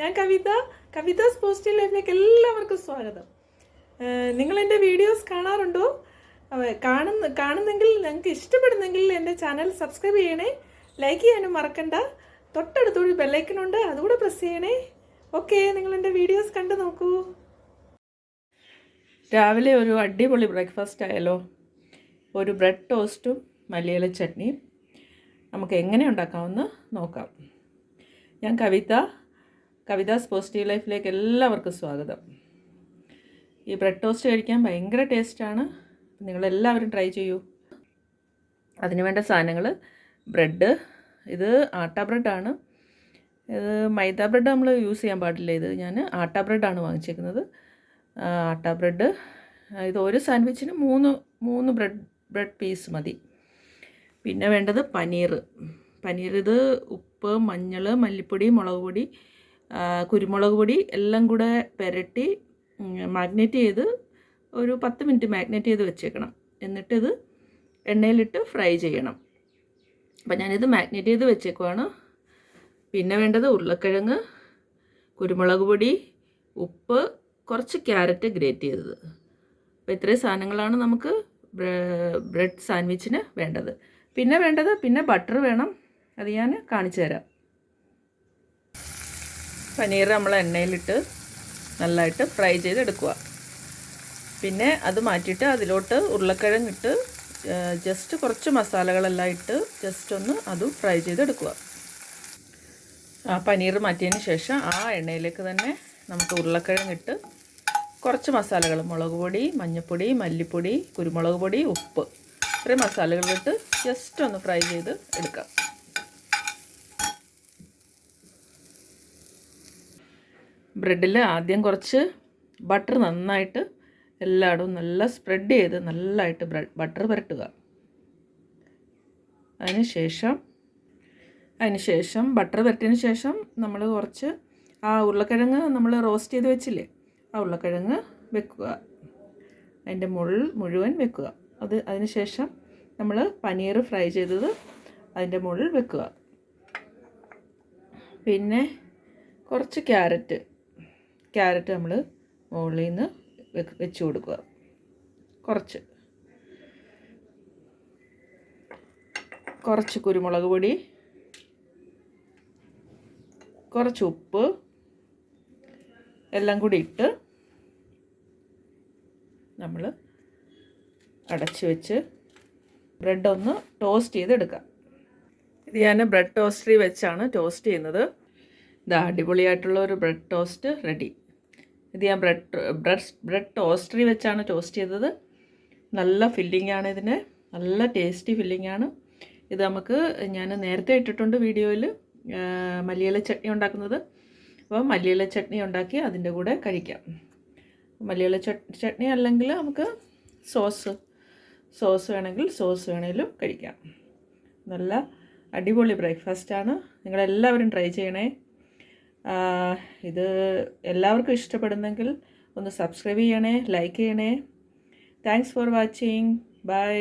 ഞാൻ കവിത കവിതാസ് പോസിറ്റീവ് ലൈഫിലേക്ക് എല്ലാവർക്കും സ്വാഗതം. നിങ്ങൾ എന്റെ വീഡിയോസ് കാണാറുണ്ടോ? കാണുന്ന കാണുന്നെങ്കിൽ നിങ്ങൾക്ക് ഇഷ്ടപ്പെടുന്നെങ്കിൽ എന്റെ ചാനൽ സബ്സ്ക്രൈബ് ചെയ്യണേ ലൈക്ക് ചെയ്യാനും മറക്കണ്ട. തൊട്ടടുത്തൊരു ബെല്ലൈക്കനുണ്ട് അതുകൂടെ പ്രസ് ചെയ്യണേ. ഓക്കെ നിങ്ങൾ എന്റെ വീഡിയോസ് കണ്ടു നോക്കൂ. രാവിലെ ഒരു അടിപൊളി ബ്രേക്ക്ഫാസ്റ്റ് ആയാലോ ഒരു ബ്രെഡ് ടോസ്റ്റും മല്ലിയില ചട്നിയും. നമുക്ക് എങ്ങനെ ഉണ്ടാക്കാമെന്ന് നോക്കാം. ഞാൻ കവിത കവിതാസ് പോസിറ്റീവ് ലൈഫിലേക്ക് എല്ലാവർക്കും സ്വാഗതം. ഈ ബ്രെഡ് ടോസ്റ്റ് കഴിക്കാൻ ഭയങ്കര ടേസ്റ്റാണ്. നിങ്ങളെല്ലാവരും ട്രൈ ചെയ്യൂ. അതിന് വേണ്ട സാധനങ്ങൾ ബ്രെഡ് ഇത് ആട്ട ബ്രെഡാണ്. ഇത് മൈദ ബ്രെഡ് നമ്മൾ യൂസ് ചെയ്യാൻ പാടില്ല. ഇത് ഞാൻ ആട്ട ബ്രെഡാണ് വാങ്ങിച്ചേക്കുന്നത്. ആട്ട ബ്രെഡ്. ഇത് ഒരു സാൻഡ്വിച്ചിന് മൂന്ന് മൂന്ന് ബ്രെഡ് ബ്രെഡ് പീസ് മതി. പിന്നെ വേണ്ടത് പനീർ പനീർ ഇത് ഉപ്പ് മഞ്ഞൾ മല്ലിപ്പൊടി മുളക് പൊടി കുരുമുളക് പൊടി എല്ലാം കൂടെ പുരട്ടി മാഗ്നേറ്റ് ചെയ്ത് ഒരു പത്ത് മിനിറ്റ് മാഗ്നേറ്റ് ചെയ്ത് വെച്ചേക്കണം. എന്നിട്ടിത് എണ്ണയിലിട്ട് ഫ്രൈ ചെയ്യണം. അപ്പം ഞാനിത് മാഗ്നേറ്റ് ചെയ്ത് വെച്ചേക്കുവാണ്. പിന്നെ വേണ്ടത് ഉരുളക്കിഴങ്ങ് കുരുമുളക് പൊടി ഉപ്പ് കുറച്ച് ക്യാരറ്റ് ഗ്രേറ്റ് ചെയ്തത്. അപ്പോൾ ഇത്രയും സാധനങ്ങളാണ് നമുക്ക് ബ്രെഡ് സാൻഡ്വിച്ചിന് വേണ്ടത്. പിന്നെ വേണ്ടത് പിന്നെ ബട്ടർ വേണം. അത് ഞാൻ കാണിച്ചു തരാം. പനീർ നമ്മൾ എണ്ണയിലിട്ട് നല്ലതായിട്ട് ഫ്രൈ ചെയ്തെടുക്കുക. പിന്നെ അത് മാറ്റിയിട്ട് അതിലോട്ട് ഉരുളക്കിഴങ്ങിട്ട് ജസ്റ്റ് കുറച്ച് മസാലകളെല്ലാം ഇട്ട് ജസ്റ്റ് ഒന്ന് അതും ഫ്രൈ ചെയ്തെടുക്കുക. ആ പനീർ മാറ്റിയതിന് ശേഷം ആ എണ്ണയിലേക്ക് തന്നെ നമുക്ക് ഉരുളക്കിഴങ്ങിട്ട് കുറച്ച് മസാലകൾ മുളക് പൊടി മഞ്ഞൾപ്പൊടി മല്ലിപ്പൊടി കുരുമുളക് പൊടി ഉപ്പ് ഇത്രയും മസാലകളിട്ട് ജസ്റ്റ് ഒന്ന് ഫ്രൈ ചെയ്ത് എടുക്കാം. ബ്രെഡിൽ ആദ്യം കുറച്ച് ബട്ടർ നന്നായിട്ട് എല്ലായിടവും നല്ല സ്പ്രെഡ് ചെയ്ത് നല്ലതായിട്ട് ബ്രെഡ് ബട്ടർ പുരട്ടുക. അതിനുശേഷം അതിനുശേഷം അതിന് ശേഷം ബട്ടർ പുരട്ടിയതിന് ശേഷം നമ്മൾ കുറച്ച് ആ ഉരുളക്കിഴങ്ങ് നമ്മൾ റോസ്റ്റ് ചെയ്ത് വെച്ചില്ലേ ആ ഉരുളക്കിഴങ്ങ് വെക്കുക. അതിന്റെ മുൾ മുഴുവൻ വെക്കുക. അത് അതിന് ശേഷം നമ്മൾ പനീർ ഫ്രൈ ചെയ്തത് അതിന്റെ മുകളിൽ വെക്കുക. പിന്നെ കുറച്ച് ക്യാരറ്റ്. ക്യാരറ്റ് നമ്മൾ മുകളിൽ നിന്ന് വെച്ച് കൊടുക്കുക. കുറച്ച്. കുറച്ച് കുരുമുളക് പൊടി. കുറച്ച് ഉപ്പ്. എല്ലാം കൂടി ഇട്ട് നമ്മൾ അടച്ച് വെച്ച് ബ്രെഡ് ഒന്ന് ടോസ്റ്റ് ചെയ്തെടുക്കാം. ഇത് ഞാൻ ബ്രെഡ് ടോസ്റ്ററിൽ വെച്ചാണ് ടോസ്റ്റ് ചെയ്യുന്നത്. ഇത് അടിപൊളിയായിട്ടുള്ള ഒരു ബ്രെഡ് ടോസ്റ്റ് റെഡി. ഇത് ഞാൻ ബ്രെഡ് ബ്രെഡ് ബ്രെഡ് ടോസ്റ്ററി വെച്ചാണ് ടോസ്റ്റ് ചെയ്തത്. നല്ല ഫില്ലിംഗ് ആണ് ഇതിന്. നല്ല ടേസ്റ്റി ഫില്ലിംഗ് ആണ് ഇത് നമുക്ക് ഞാൻ നേരത്തെ ഇട്ടിട്ടുണ്ട് വീഡിയോയിൽ മല്ലിയില ചട്നി ഉണ്ടാക്കുന്നത്. അപ്പോൾ മല്ലിയില ചട്നി ഉണ്ടാക്കി അതിന്റെ കൂടെ കഴിക്കാം. മല്ലിയില ചട്നി അല്ലെങ്കിൽ നമുക്ക് സോസ് സോസ് വേണമെങ്കിൽ സോസ് വേണമെങ്കിലും കഴിക്കാം. നല്ല അടിപൊളി ബ്രേക്ക്ഫാസ്റ്റാണ്. നിങ്ങളെല്ലാവരും ട്രൈ ചെയ്യണേ. ഇത് എല്ലാവർക്കും ഇഷ്ടപ്പെടുന്നെങ്കിൽ ഒന്ന് സബ്സ്ക്രൈബ് ചെയ്യണേ ലൈക്ക് ചെയ്യണേ. Thanks for watching bye